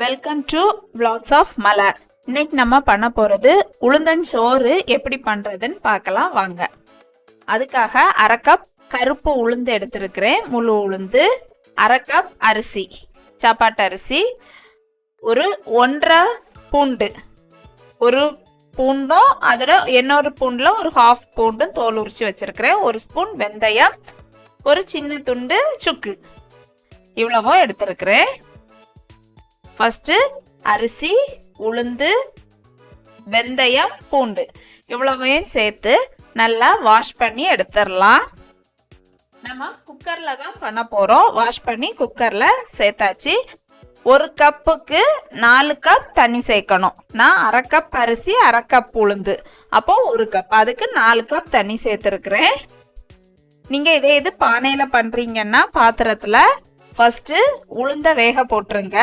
Welcome to vlogs of Malar இன்னைக்கு நம்ம பண்ண போகிறது உளுந்தன் சோறு எப்படி பண்ணுறதுன்னு பார்க்கலாம் வாங்க. அதுக்காக அரை கப் கருப்பு உளுந்து எடுத்திருக்கிறேன். முழு உளுந்து அரை கப் அரிசி சாப்பாட்டு அரிசி ஒரு ஒன்றரை பூண்டு. ஒரு பூண்டும் அதில் இன்னொரு பூண்டில் ஒரு ஹாஃப் பூண்டும் தோல் உரிச்சு வச்சுருக்கிறேன். ஒரு ஸ்பூன் வெந்தயம் ஒரு சின்ன துண்டு சுக்கு. இவ்வளவோ எடுத்திருக்கிறேன். ஃபர்ஸ்ட் அரிசி உளுந்து வெந்தயம் பூண்டு. இவ்வளவையும் சேர்த்து நல்லா வாஷ் பண்ணி எடுத்துடலாம். நம்ம குக்கர்ல தான் பண்ண போறோம். வாஷ் பண்ணி குக்கர்ல சேர்த்தாச்சு. ஒரு கப்புக்கு நாலு கப் தண்ணி சேர்க்கணும். நான் அரை கப் அரிசி அரை கப் உளுந்து. அப்போ ஒரு கப் அதுக்கு நாலு கப் தண்ணி சேர்த்துருக்குறேன். நீங்க இதே இது பானையில பண்றீங்கன்னா பாத்திரத்துல ஃபர்ஸ்ட் உளுந்த வேக போட்டுருங்க.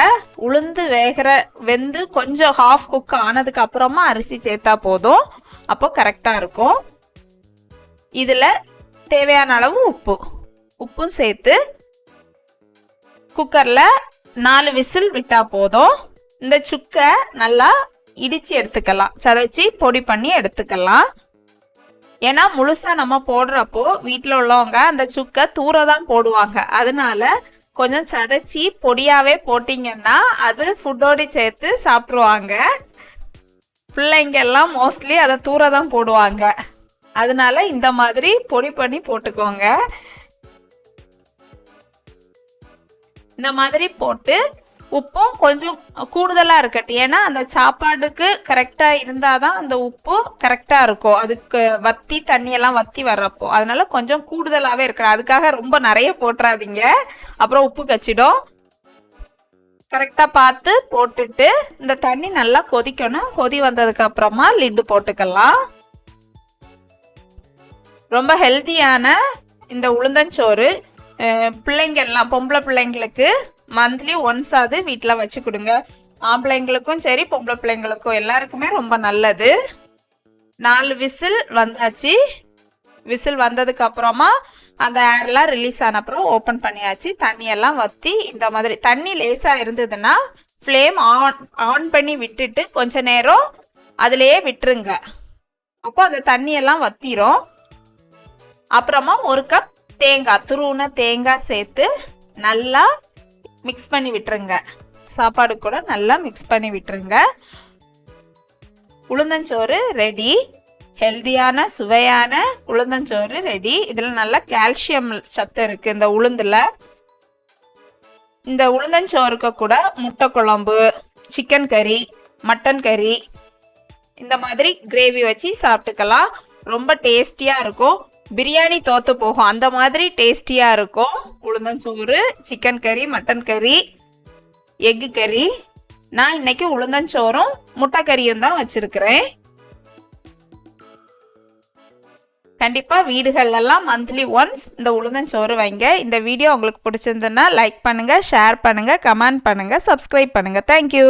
உளுந்து வேகிற வெந்து கொஞ்சம் ஹாஃப் குக் ஆனதுக்கு அப்புறமா அரிசி சேர்த்தா போதும். அப்போ கரெக்டா இருக்கும். இதுல தேவையான அளவு உப்பு. உப்பும் சேர்த்து குக்கர்ல நாலு விசில் விட்டா போதும். இந்த சுக்கை நல்லா இடிச்சு எடுத்துக்கலாம். சதைச்சி பொடி பண்ணி எடுத்துக்கலாம். ஏன்னா முழுசா நம்ம போடுறப்போ வீட்டில் உள்ளவங்க அந்த சுக்கை தூர தான் போடுவாங்க. அதனால கொஞ்சம் சதைச்சி பொடியாவே போட்டீங்கன்னா அது ஃபுட்டோடு சேர்த்து சாப்பிடுவாங்க. பிள்ளைங்க எல்லாம் மோஸ்ட்லி அதை தூர தான் போடுவாங்க. அதனால இந்த மாதிரி பொடி பண்ணி போட்டுக்கோங்க. இந்த மாதிரி போட்டு உப்பும் கொஞ்சம் கூடுதலா இருக்கட்டும். ஏன்னா அந்த சாப்பாடுக்கு கரெக்டா இருந்தாதான் அந்த உப்பு கரெக்டா இருக்கும். அதுக்கு வத்தி தண்ணி எல்லாம் வத்தி வர்றப்போ. அதனால கொஞ்சம் கூடுதலாவே இருக்கணும். அதுக்காக ரொம்ப நிறைய போட்டுறாதீங்க. அப்புறம் உப்பு கச்சிடும். கரெக்டாக பார்த்து போட்டுட்டு இந்த தண்ணி நல்லா கொதிக்கணும். கொதி வந்ததுக்கு அப்புறமா லிட்டு போட்டுக்கலாம். ரொம்ப ஹெல்த்தியான இந்த உளுந்தஞ்சோறு பிள்ளைங்க எல்லாம் பொம்பளை பிள்ளைங்களுக்கு மந்த்லி ஒன்ஸ் ஆகுது வீட்டில் வச்சு கொடுங்க. ஆம்பளைங்களுக்கும் சரி பொம்பளை பிள்ளைங்களுக்கும் எல்லாருக்குமே ரொம்ப நல்லது. நாலு விசில் வந்தாச்சு. விசில் வந்ததுக்கு அப்புறமா அந்த ஏர்லாம் ரிலீஸ் ஆன அப்புறம் ஓப்பன் பண்ணியாச்சு. தண்ணியெல்லாம் வத்தி இந்த மாதிரி தண்ணி லேசா இருந்ததுன்னா ஃப்ளேம் ஆன் ஆன் பண்ணி விட்டுட்டு கொஞ்ச நேரம் அதுலயே விட்டுருங்க. அப்போ அந்த தண்ணியெல்லாம் வத்திரும். அப்புறமா ஒரு கப் தேங்காய் துருவுன தேங்காய் சேர்த்து நல்லா மிக்ஸ் பண்ணி விட்டுருங்க. சாப்பாடு கூட நல்லா மிக்ஸ் பண்ணி விட்டுருங்க. உளுந்தஞ்சோறு ரெடி ஹெல்தியான சுவையான உளுந்தஞ்சோறு ரெடி இதில் நல்ல கால்சியம் சத்து இருக்கு இந்த உளுந்தில். இந்த உளுந்தஞ்சோறுக்கு கூட முட்டை குழம்பு சிக்கன் கறி மட்டன் கறி இந்த மாதிரி கிரேவி வச்சு சாப்பிட்டுக்கலாம். ரொம்ப டேஸ்டியாக இருக்கும். பிரியாணி தோத்து போகும். அந்த மாதிரி டேஸ்டியாக இருக்கும். உளுந்தஞ்சோறு சிக்கன் கறி மட்டன் கறி எக்கு கறி நான் இன்னைக்கு உளுந்தஞ்சோறும் முட்டை கறியும் தான் வச்சுருக்கிறேன். கண்டிப்பாக வீடுகள்லாம் மந்த்லி ஒன்ஸ் இந்த உளுந்தஞ்சோறு வைங்க. இந்த வீடியோ உங்களுக்கு பிடிச்சிருந்ததுன்னா லைக் பண்ணுங்கள் ஷேர் பண்ணுங்கள் கமெண்ட் பண்ணுங்கள் சப்ஸ்கிரைப் பண்ணுங்கள் தேங்க்யூ